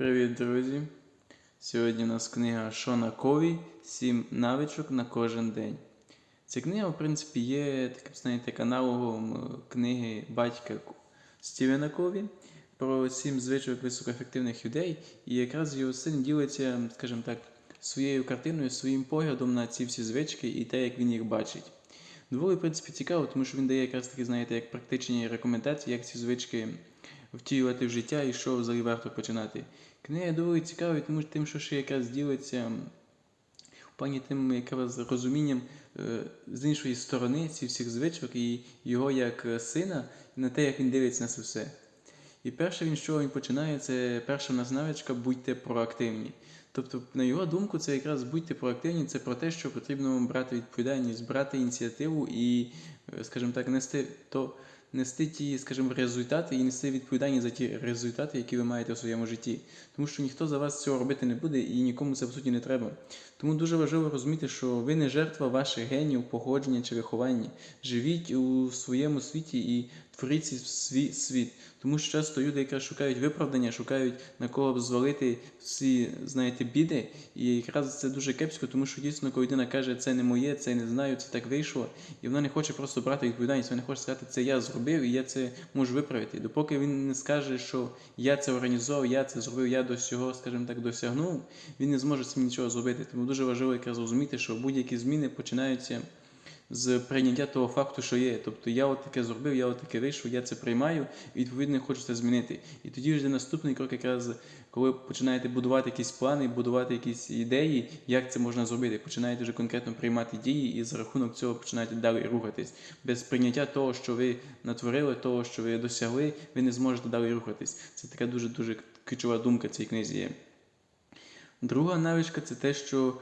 Привіт, друзі! Сьогодні у нас книга Шона Кові Сім навичок на кожен день. Ця книга, в принципі, є таким, знаєте, каналом е, книги батька Стівена Кові про сім звичок високоефективних людей. І якраз його син ділиться, скажімо так, своєю картиною, своїм поглядом на ці всі звички і те, як він їх бачить. Доволі, в принципі, цікаво, тому що він дає якраз такі, знаєте, як практичні рекомендації, як ці звички втілювати в життя і що взагалі варто починати. Книга доволі цікава, тому що тим, що ще якраз ділиться в плані тим якраз розумінням е, з іншої сторони ці всіх звичок і його як е, сина, і на те, як він дивиться на це все. І перше він, що він починає, це перша в нас навичка будьте проактивні. Тобто, на його думку, це якраз будьте проактивні, це про те, що потрібно брати відповідальність, брати ініціативу і, е, скажімо так, нести то. Нести ті, скажімо, результати і нести відповідальність за ті результати, які ви маєте в своєму житті. Тому що ніхто за вас цього робити не буде і нікому це по суті не треба. Тому дуже важливо розуміти, що ви не жертва ваших генів, походження чи виховання. Живіть у своєму світі і творіть свій світ. Тому що часто люди, якраз шукають виправдання, шукають на кого б звалити всі, знаєте, біди. І якраз це дуже кепсько, тому що дійсно, коли людина каже, це не моє, це не знаю, це так вийшло, і вона не хоче просто брати відповідальність, вона не хоче сказати, це я зробив і я це можу виправити. Допоки він не скаже, що я це організував, я це зробив, я до цього, скажімо так, досягнув, він не зможе з цим нічого зробити. Тому дуже важливо якраз зрозуміти, що будь-які зміни починаються з прийняття того факту, що є. Тобто я от таке зробив, я от таке вийшов, я це приймаю, і відповідно хочу це змінити. І тоді вже наступний крок, якраз коли починаєте будувати якісь плани, будувати якісь ідеї, як це можна зробити. Починаєте вже конкретно приймати дії, і за рахунок цього починаєте далі рухатись. Без прийняття того, що ви натворили, того, що ви досягли, ви не зможете далі рухатись. Це така дуже дуже ключова думка цієї книзі. Друга навичка це те, що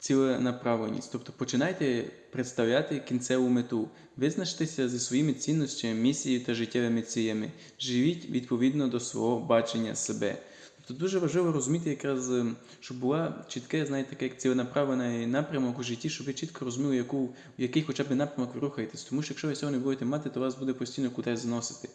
ціленаправленість. Тобто починайте представляти кінцеву мету, визначтеся зі своїми цінностями, місією та життєвими цілями. Живіть відповідно до свого бачення себе. Тобто дуже важливо розуміти, якраз, ем, щоб була чітке, знаєте, таке як ціленаправлений напрямок у житті, щоб ви чітко розуміли, яку, який хоча б напрямок ви рухаєтесь. Тому що якщо ви цього не будете мати, то вас буде постійно кудись заносити.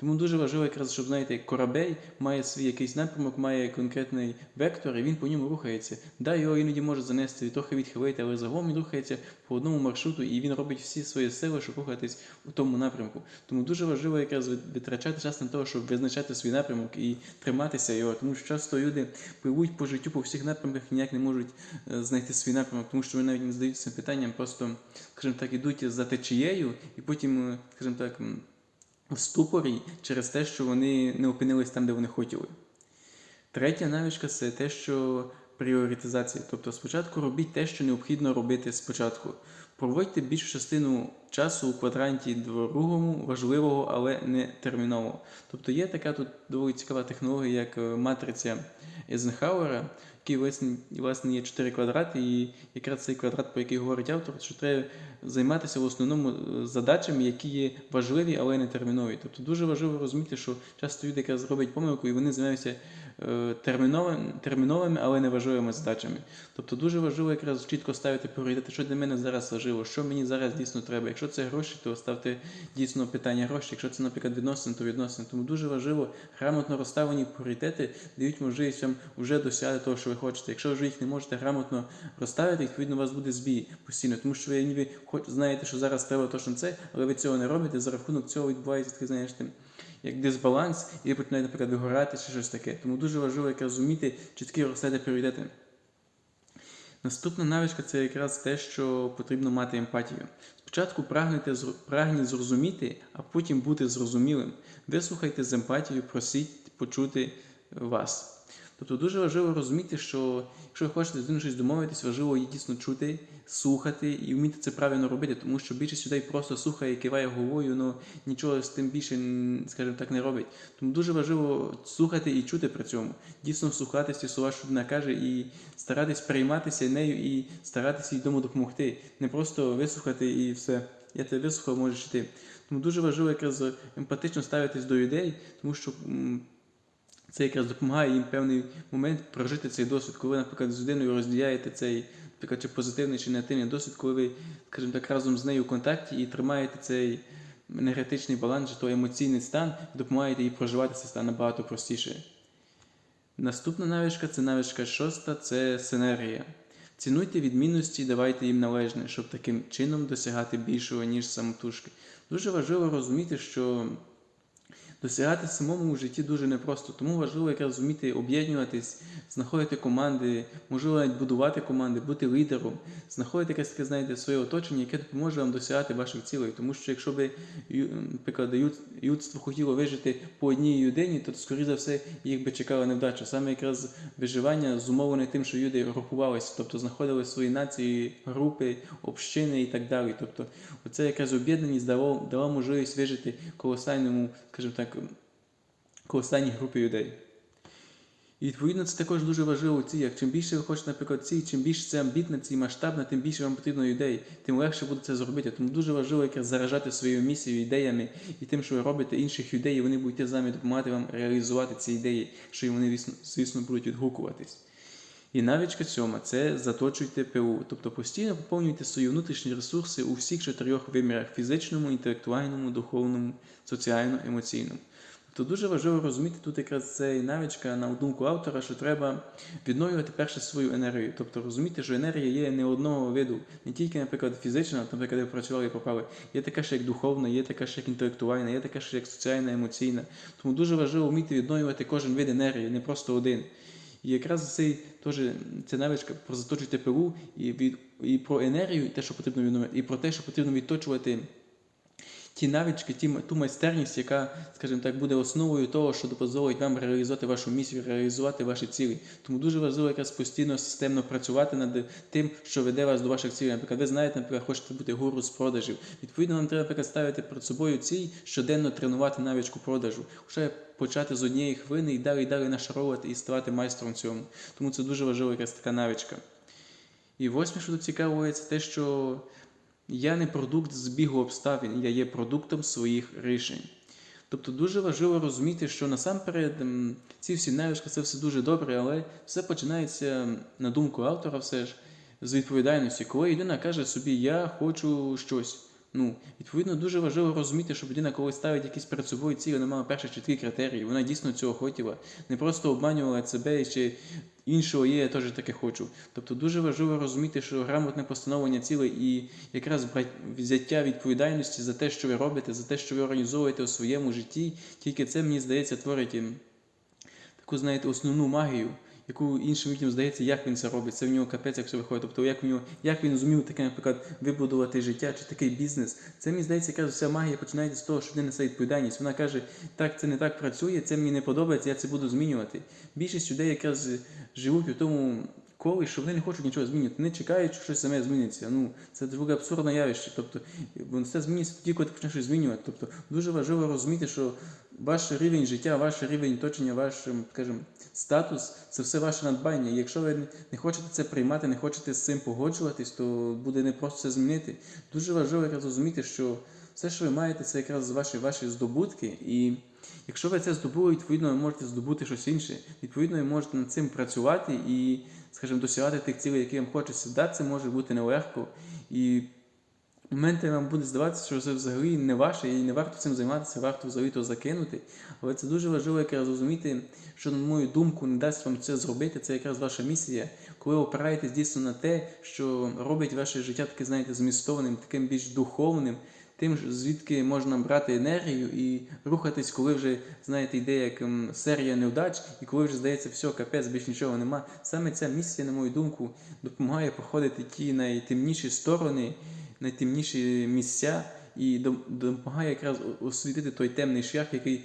Тому дуже важливо, якраз, щоб знаєте, корабель має свій якийсь напрямок, має конкретний вектор, і він по ньому рухається. Да, його іноді може занести, трохи відхилити, але загалом він рухається по одному маршруту, і він робить всі свої сили, щоб рухатись у тому напрямку. Тому дуже важливо якраз витрачати час на те, щоб визначати свій напрямок і триматися його. Тому що часто люди пливуть по життю по всіх напрямках, ніяк не можуть е, знайти свій напрямок, тому що вони навіть не задаються питанням, просто, скажімо так, ідуть за течією, і потім, е, скажімо так в ступорі через те, що вони не опинились там, де вони хотіли. Третя навичка це те, що пріоритизація. Тобто спочатку робіть те, що необхідно робити спочатку. Проводьте більшу частину часу у квадранті другому, важливого, але не термінового. Тобто є така тут доволі цікава технологія, як матриця Ейзенхауера, який власне є 4 квадрати, і якраз цей квадрат, про який говорить автор, що треба займатися в основному задачами, які є важливі, але не термінові. Тобто дуже важливо розуміти, що часто люди якраз зроблять помилку, і вони займаються терміновими, терміновими, але не важливими задачами. Тобто дуже важливо якраз чітко ставити пріоритети, що для мене зараз важливо, що мені зараз дійсно треба. Якщо це гроші, то ставте дійсно питання гроші. Якщо це, наприклад, відносини, то відносини. Тому дуже важливо грамотно розставлені пріоритети дають можливість вам вже досягти того, що ви хочете. Якщо ви їх не можете грамотно розставити, відповідно у вас буде збій постійно, тому що ви ніби знаєте, що зараз треба точно це, але ви цього не робите. За рахунок цього відбувається такий, знаєш, як дисбаланс, і починає, наприклад, вигорати чи щось таке. Тому дуже важливо якраз розуміти чіткі розставити пріоритети. Наступна навичка це якраз те, що потрібно мати емпатію. Спочатку прагнете, прагніть зрозуміти, а потім бути зрозумілим. Вислухайте з емпатією, просіть почути вас. Тобто дуже важливо розуміти, що якщо ви хочете з людиною щось домовитись, важливо її дійсно чути, слухати і вміти це правильно робити, тому що більшість людей просто слухає, киває головою, але нічого з тим більше, скажімо так, не робить. Тому дуже важливо слухати і чути при цьому. Дійсно слухати ті слова, що людина каже, і старатись прийматися нею і старатися їй дому допомогти. Не просто вислухати і все. Я тебе вислухав, можеш йти. Тому дуже важливо якраз емпатично ставитись до людей, тому що. Це якраз допомагає їм певний момент прожити цей досвід, коли наприклад, з людиною розділяєте цей наприклад, чи позитивний чи негативний досвід, коли ви, скажімо так, разом з нею в контакті і тримаєте цей енергетичний баланс, чи то емоційний стан, допомагаєте їй проживати цей стан набагато простіше. Наступна навичка це навичка шоста це синергія. Цінуйте відмінності і давайте їм належне, щоб таким чином досягати більшого, ніж самотужки. Дуже важливо розуміти, що досягати самому в житті дуже непросто, тому важливо якраз зуміти об'єднуватись, знаходити команди, можливо, навіть будувати команди, бути лідером, знаходити якесь таке, знаєте, своє оточення, яке допоможе вам досягати ваших цілей. Тому що якщо би, наприклад, людство хотіло вижити по одній людині, то, скоріше за все, їх би чекала невдача. Саме якраз виживання зумовлене тим, що люди групувалися, тобто знаходили свої нації, групи, общини і так далі. Тобто, оце якраз об'єднаність дало, дала можливість вижити колосальному, скажімо так, колосальній групі людей. І відповідно це також дуже важливо ці, як чим більше ви хочете, наприклад, ці, чим більше це амбітна, ці масштабна, тим більше вам потрібно людей, тим легше буде це зробити. Тому дуже важливо якраз заражати своєю місією, ідеями і тим, що ви робите інших людей, і вони будуть з вами допомагати вам реалізувати ці ідеї, що вони, звісно, будуть відгукуватись. І навичка сьома це заточуйте ПУ, тобто постійно поповнюйте свої внутрішні ресурси у всіх чотирьох вимірах фізичному, інтелектуальному, духовному, соціально-емоційному. Тобто дуже важливо розуміти тут якраз це навичка на думку автора, що треба відновлювати перше свою енергію. Тобто розуміти, що енергія є не одного виду, не тільки, наприклад, фізична, наприклад, ви працювали і попали. Є така ще як духовна, є така ще як інтелектуальна, є така ще як соціальна, емоційна. Тому дуже важливо вміти відновлювати кожен вид енергії, не просто один. І якраз цей теж ця навичка про заточуйте ПУ і від і про енергію, і те, що потрібно відновити, і про те, що потрібно відточувати ті навички, ті, ту майстерність, яка, скажімо так, буде основою того, що дозволить вам реалізувати вашу місію, реалізувати ваші цілі. Тому дуже важливо якраз постійно системно працювати над тим, що веде вас до ваших цілей. Наприклад, ви знаєте, наприклад, хочете бути гуру з продажів. Відповідно, вам треба наприклад, ставити перед собою ціль щоденно тренувати навичку продажу. Вже почати з однієї хвилини і далі і далі нашаровувати і ставати майстром цьому. Тому це дуже важлива якась така навичка. І восьме, що тут цікаво, це те, що я не продукт збігу обставин, я є продуктом своїх рішень. Тобто дуже важливо розуміти, що насамперед ці всі навички це все дуже добре, але все починається, на думку автора, все ж з відповідальності. Коли людина каже собі, я хочу щось. Ну, відповідно, дуже важливо розуміти, що людина, коли ставить якісь перед собою цілі, вона мала перші чіткі критерії, вона дійсно цього хотіла, не просто обманювала себе чи іншого є, я теж таке хочу. Тобто дуже важливо розуміти, що грамотне постановлення цілей і якраз взяття відповідальності за те, що ви робите, за те, що ви організовуєте у своєму житті, тільки це, мені здається, творить ем, таку, знаєте, основну магію, яку іншим людям здається, як він це робить. Це в нього капець, як все виходить. Тобто, як в нього, як він зумів таке, наприклад, вибудувати життя чи такий бізнес. Це мені здається, якраз вся магія починається з того, що людина несе відповідальність. Вона каже, так, це не так працює, це мені не подобається, я це буду змінювати. Більшість людей якраз живуть у тому. Колі, що вони не хочуть нічого змінювати, не чекають, що щось саме зміниться. Ну, це дуже абсурдне явище. Тобто, воно все зміниться тоді, коли ти почнеш щось змінювати. Тобто, дуже важливо розуміти, що ваш рівень життя, ваш рівень оточення, ваш, ем, скажімо, статус це все ваше надбання. І якщо ви не хочете це приймати, не хочете з цим погоджуватись, то буде не просто це змінити. Дуже важливо якраз розуміти, що все, що ви маєте, це якраз ваші ваші здобутки. І якщо ви це здобули, відповідно, ви можете здобути щось інше. Відповідно, ви можете над цим працювати і, скажімо, досягати тих цілей, які вам хочеться. Да, це може бути нелегко. І моменти вам буде здаватися, що це взагалі не ваше, і не варто цим займатися, варто взагалі то закинути. Але це дуже важливо якраз розуміти, що, на мою думку, не дасть вам це зробити. Це якраз ваша місія, коли ви опираєтесь дійсно на те, що робить ваше життя таке, знаєте, змістованим, таким більш духовним. Тим, звідки можна брати енергію і рухатись, коли вже, знаєте, йде як ем, серія невдач, і коли вже здається, все, капець, більш нічого нема. Саме ця місія, на мою думку, допомагає проходити ті найтемніші сторони, найтемніші місця і допомагає якраз освітити той темний шлях, який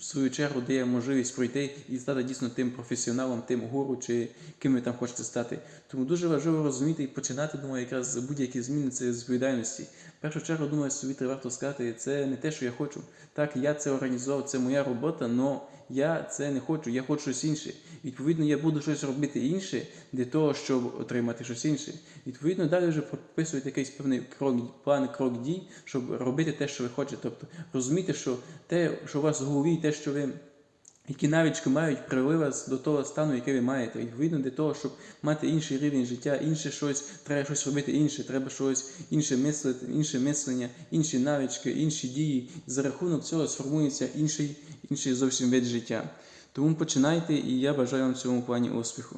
свою чергу дає можливість пройти і стати дійсно тим професіоналом, тим гуру, чи ким ви там хочете стати. Тому дуже важливо розуміти і починати, думаю, якраз будь-які зміни це з відповідальності. В першу чергу, думаю, собі треба варто сказати, це не те, що я хочу. Так, я це організував, це моя робота, але я це не хочу, я хочу щось інше. Відповідно, я буду щось робити інше для того, щоб отримати щось інше. Відповідно, далі вже прописуєте якийсь певний крок, план, крок дій, щоб робити те, що ви хочете. Тобто розуміти, що те, що у вас в голові, те, що ви. Які навички мають привели вас до того стану, який ви маєте. Відповідно, для того, щоб мати інший рівень життя, інше щось, треба щось робити інше, треба щось інше мислити, інше мислення, інші навички, інші дії. За рахунок цього сформується інший, інший зовсім вид життя. Тому починайте, і я бажаю вам в цьому плані успіху.